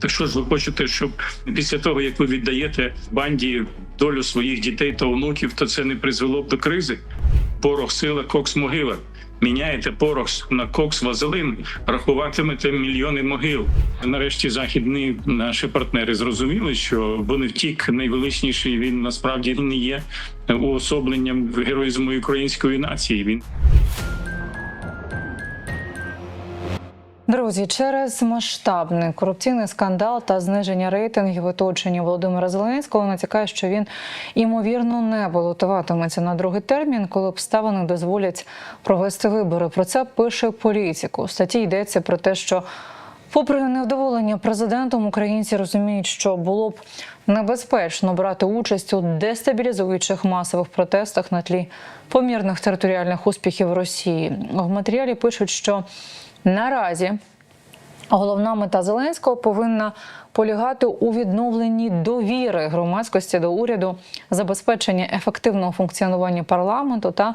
Так що ж ви хочете, щоб після того, як ви віддаєте банді долю своїх дітей та онуків, то це не призвело б до кризи? Порох сила, кокс могила. Міняєте порох на кокс вазелин, рахуватимете мільйони могил. Нарешті західні наші партнери зрозуміли, що вони втік найвеличніший. Він насправді не є уособленням героїзму української нації. Він Друзі, через масштабний корупційний скандал та зниження рейтингів в оточенні Володимира Зеленського натякає, що він ймовірно не балотуватиметься на другий термін, коли обставини дозволять провести вибори. Про це пише політику. У статті йдеться про те, що. Попри невдоволення президентом, українці розуміють, що було б небезпечно брати участь у дестабілізуючих масових протестах на тлі помірних територіальних успіхів Росії. В матеріалі пишуть, що наразі головна мета Зеленського повинна полягати у відновленні довіри громадськості до уряду, забезпечення ефективного функціонування парламенту та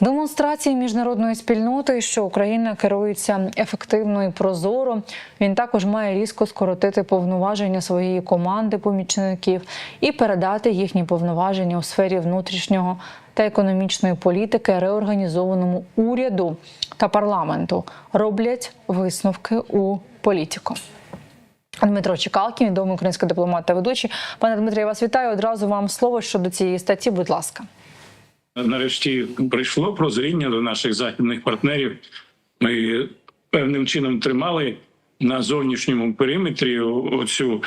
Демонстрації міжнародної спільноти, що Україна керується ефективно і прозоро. Він також має різко скоротити повноваження своєї команди помічників і передати їхні повноваження у сфері внутрішнього та економічної політики реорганізованому уряду та парламенту. Роблять висновки у політику. Дмитро Чекалкін, відомий український дипломат та ведучий. Пане Дмитре, я вас вітаю. Одразу вам слово щодо цієї статті. Будь ласка. Нарешті прийшло прозріння до наших західних партнерів. Ми певним чином тримали на зовнішньому периметрі оцю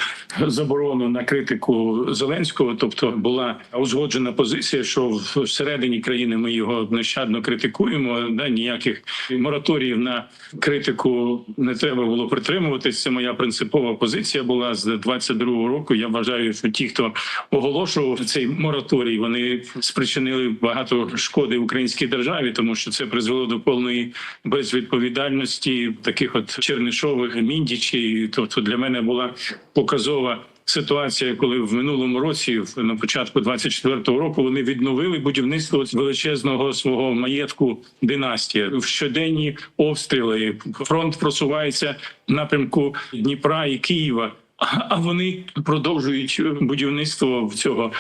заборону на критику Зеленського. Тобто була узгоджена позиція, що всередині країни ми його нещадно критикуємо. Да, ніяких мораторіїв на критику не треба було притримуватись. Це моя принципова позиція була з 22-го року. Я вважаю, що ті, хто оголошував цей мораторій, вони спричинили багато шкоди українській державі, тому що це призвело до повної безвідповідальності таких от чернишових міндічі. Тобто для мене була показова. Ситуація, коли в минулому році, в- на початку 24-го року, вони відновили будівництво величезного свого маєтку династія. В щоденні обстріли фронт просувається в напрямку Дніпра і Києва. А- вони продовжують будівництво цього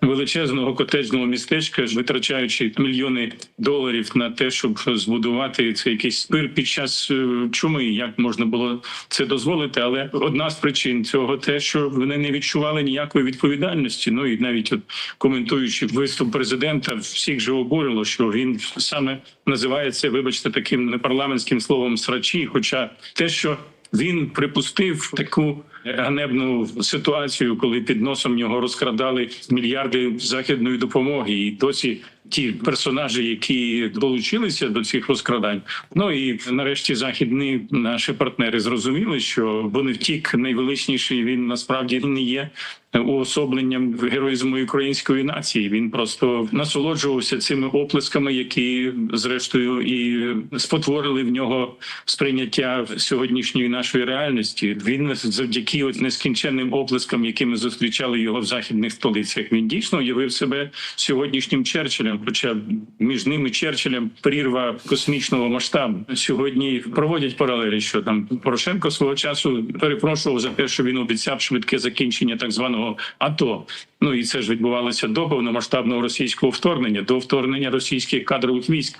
величезного котеджного містечка, витрачаючи мільйони доларів на те, щоб збудувати це якийсь спир під час е, чуми. Як можна було це дозволити? Але одна з причин цього те, що вони не відчували ніякої відповідальності. Ну і навіть от коментуючи виступ президента, всіх же обурило, що він саме називає це, вибачте, таким непарламентським словом срачі. Хоча те, що він припустив таку ганебну ситуацію, коли під носом його розкрадали мільярди західної допомоги, і досі ті персонажі, які долучилися до цих розкрадань. Ну і нарешті західні наші партнери зрозуміли, що вони втік найвеличніший. Він насправді не є уособленням героїзму української нації. Він просто насолоджувався цими оплесками, які зрештою і спотворили в нього сприйняття сьогоднішньої нашої реальності. Він завдяки от нескінченним оплескам, якими зустрічали його в західних столицях, він дійсно уявив себе сьогоднішнім Черчиллем. Хоча між ними Черчиллем прірва космічного масштабу сьогодні проводять паралелі, що там Порошенко свого часу перепрошував за те, що він обіцяв швидке закінчення так званого АТО. Ну і це ж відбувалося до повномасштабного російського вторгнення, до вторгнення російських кадрових військ.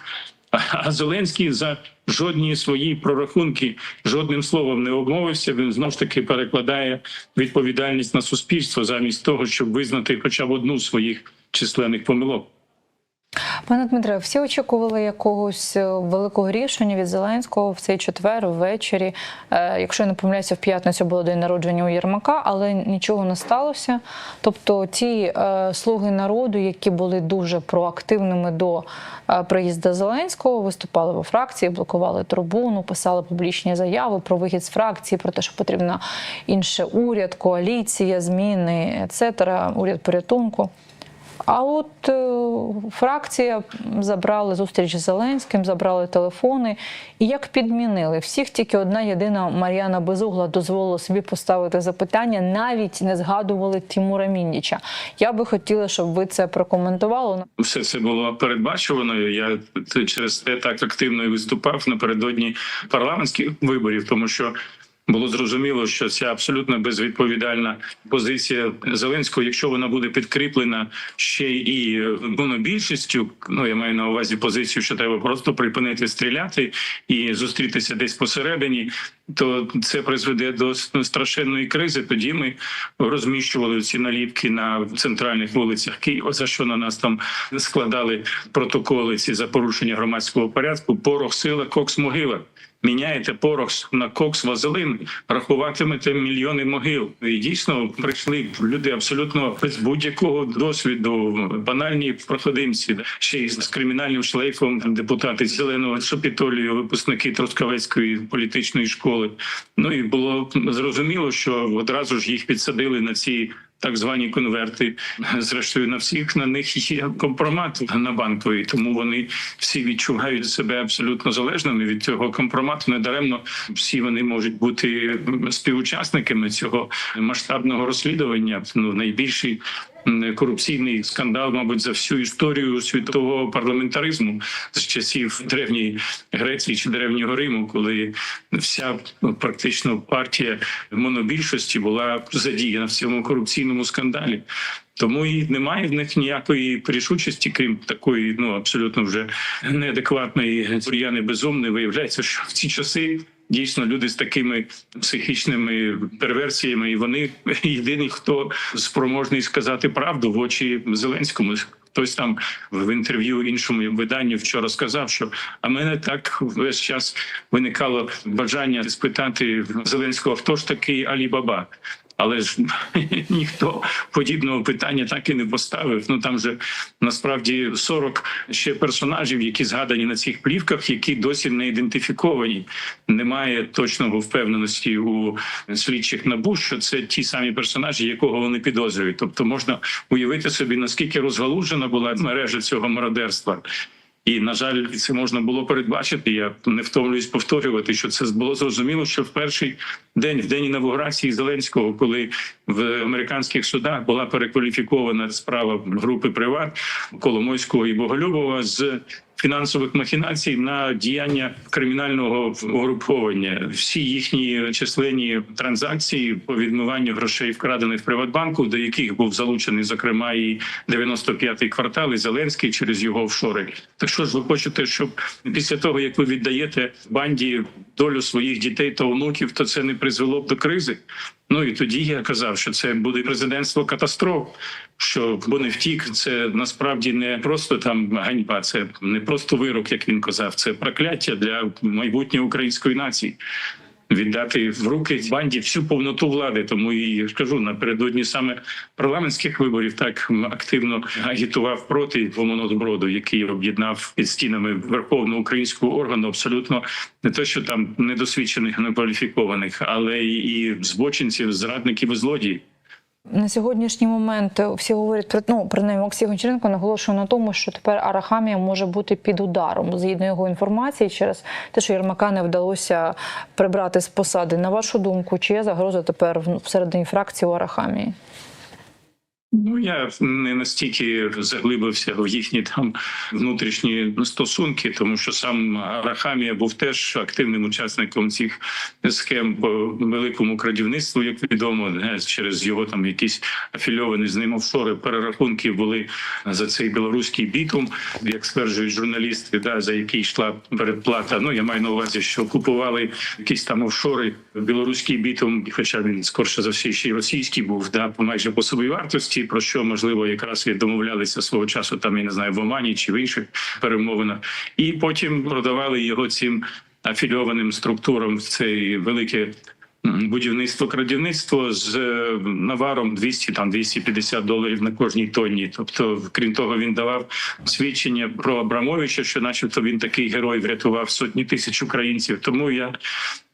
А- Зеленський за жодні свої прорахунки жодним словом не обмовився. Він знов ж таки перекладає відповідальність на суспільство замість того, щоб визнати хоча б одну з своїх численних помилок. Пане Дмитре, всі очікували якогось е, великого рішення від Зеленського в цей четвер ввечері. Е, Якщо я не помиляюся, в п'ятницю було день народження у Єрмака, але нічого не сталося. Тобто, ті е, слуги народу, які були дуже проактивними до приїзду Зеленського, виступали во фракції, блокували трибуну, писали публічні заяви про вихід з фракції, про те, що потрібна інше уряд, коаліція, зміни, ецетера, уряд порятунку. А от е, фракція забрали зустріч з Зеленським, забрали телефони. І як підмінили всіх, тільки одна єдина Мар'яна Безугла дозволила собі поставити запитання, навіть не згадували Тимура Міндіча. Я би хотіла, щоб ви це прокоментували. все це було передбачувано. Я через те так активно і виступав напередодні парламентських виборів, тому що було зрозуміло, що ця абсолютно безвідповідальна позиція Зеленського, якщо вона буде підкріплена ще і монобільшістю, ну я маю на увазі позицію, що треба просто припинити стріляти і зустрітися десь посередині, то це призведе до страшенної кризи. Тоді ми розміщували ці наліпки на центральних вулицях Києва, за що на нас там складали протоколи ці за порушення громадського порядку. Порох сила, кокс могила. Міняєте порох на кокс вазелин, рахуватимете мільйони могил. І дійсно прийшли люди абсолютно без будь-якого досвіду, банальні проходимці, ще й з кримінальним шлейфом депутати зеленого шопітолію, випускники Трускавецької політичної школи. Ну і було зрозуміло, що одразу ж їх підсадили на ці. Так звані конверти, зрештою, на всіх на них є компромат на банковій, тому вони всі відчувають себе абсолютно залежними від цього компромату. Недаремно всі вони можуть бути співучасниками цього масштабного розслідування. Ну найбільший корупційний скандал, мабуть, за всю історію світового парламентаризму з часів древньої Греції чи древнього Риму, коли вся ну, практично партія монобільшості була задіяна в цьому корупційному скандалі. Тому і немає в них ніякої рішучості, крім такої, ну абсолютно вже неадекватної бур'яни безумної. Виявляється, що в ці часи дійсно люди з такими психічними перверсіями, і вони єдині, хто спроможний сказати правду в очі Зеленському. Хтось там в інтерв'ю іншому виданню вчора сказав, що а мене так весь час виникало бажання спитати Зеленського, хто ж такий Алі Баба. Але ж ніхто подібного питання так і не поставив. Ну там же насправді 40 ще персонажів, які згадані на цих плівках, які досі не ідентифіковані. Немає точного впевненості у слідчих набу, що це ті самі персонажі, якого вони підозрюють. Тобто можна уявити собі наскільки розгалужена була мережа цього мародерства. І на жаль, це можна було передбачити. Я не втомлююсь повторювати, що це було зрозуміло, що в перший день, в день інавгурації Зеленського, коли в американських судах була перекваліфікована справа групи Приват Коломойського і Боголюбова з фінансових махінацій на діяння кримінального угруповання. Всі їхні численні транзакції по відмиванню грошей, вкрадених в Приватбанку, до яких був залучений, зокрема, і 95-й квартал, і Зеленський через його офшори. Так що ж ви хочете, щоб після того, як ви віддаєте банді долю своїх дітей та онуків, то це не призвело б до кризи? Ну і тоді я казав, що це буде президентство катастроф. Що бо не втік, це насправді не просто там ганьба, це не просто вирок, як він казав. Це прокляття для майбутньої української нації. Віддати в руки банді всю повноту влади, тому і скажу напередодні саме парламентських виборів так активно агітував проти Ломоносброду, який об'єднав під стінами верховного українського органу абсолютно не то, що там недосвідчених, некваліфікованих, але і збочинців, зрадників і злодіїв. На сьогоднішній момент всі говорять про ну принаймні Максим Гончаренко наголошує на тому, що тепер Арахамія може бути під ударом згідно його інформації, через те, що Єрмака не вдалося прибрати з посади. На вашу думку, чи є загроза тепер всередині фракції у Арахамії? Ну я не настільки заглибився в їхні там внутрішні стосунки, тому що сам Арахамія був теж активним учасником цих схем по великому крадівництву, як відомо, не, через його там якісь афільовані з ним офшори перерахунки були за цей білоруський бітум, як стверджують журналісти, да за який йшла передплата. Ну я маю на увазі, що купували якісь там офшори білоруський бітум, хоча він скорше за все ще й російський був, да по майже по собівартості, про що можливо якраз і домовлялися свого часу, там я не знаю в Омані чи в інших перемовинах, і потім продавали його цим афільованим структурам в цей велике. Будівництво крадівництво з е, наваром 200 там 250 доларів на кожній тонні. Тобто, крім того, він давав свідчення про Абрамовича, що, начебто, він такий герой врятував сотні тисяч українців. Тому я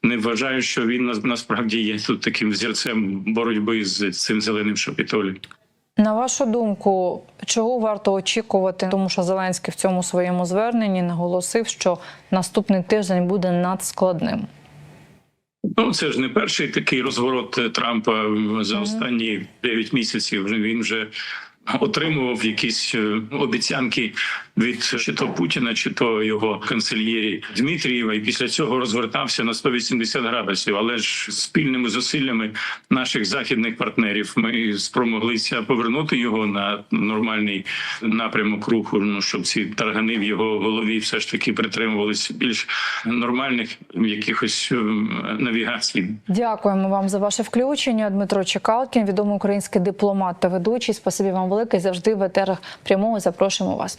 не вважаю, що він нас- насправді є тут таким взірцем боротьби з цим зеленим шапітолем. На вашу думку, чого варто очікувати, тому що Зеленський в цьому своєму зверненні наголосив, що наступний тиждень буде надскладним. Ну, це ж не перший такий розворот е, Трампа за останні 9 місяців. Він вже отримував якісь е, обіцянки від чи то Путіна, чи то його канцельєрі Дмитрієва, і після цього розвертався на 180 градусів. Але ж спільними зусиллями наших західних партнерів ми спромоглися повернути його на нормальний напрямок руху. Ну щоб ці таргани в його голові все ж таки притримувалися більш нормальних якихось ем, навігацій. Дякуємо вам за ваше включення. Дмитро Чекалкін, відомий український дипломат та ведучий. Спасибі вам велике. Завжди в етерах прямого запрошуємо вас.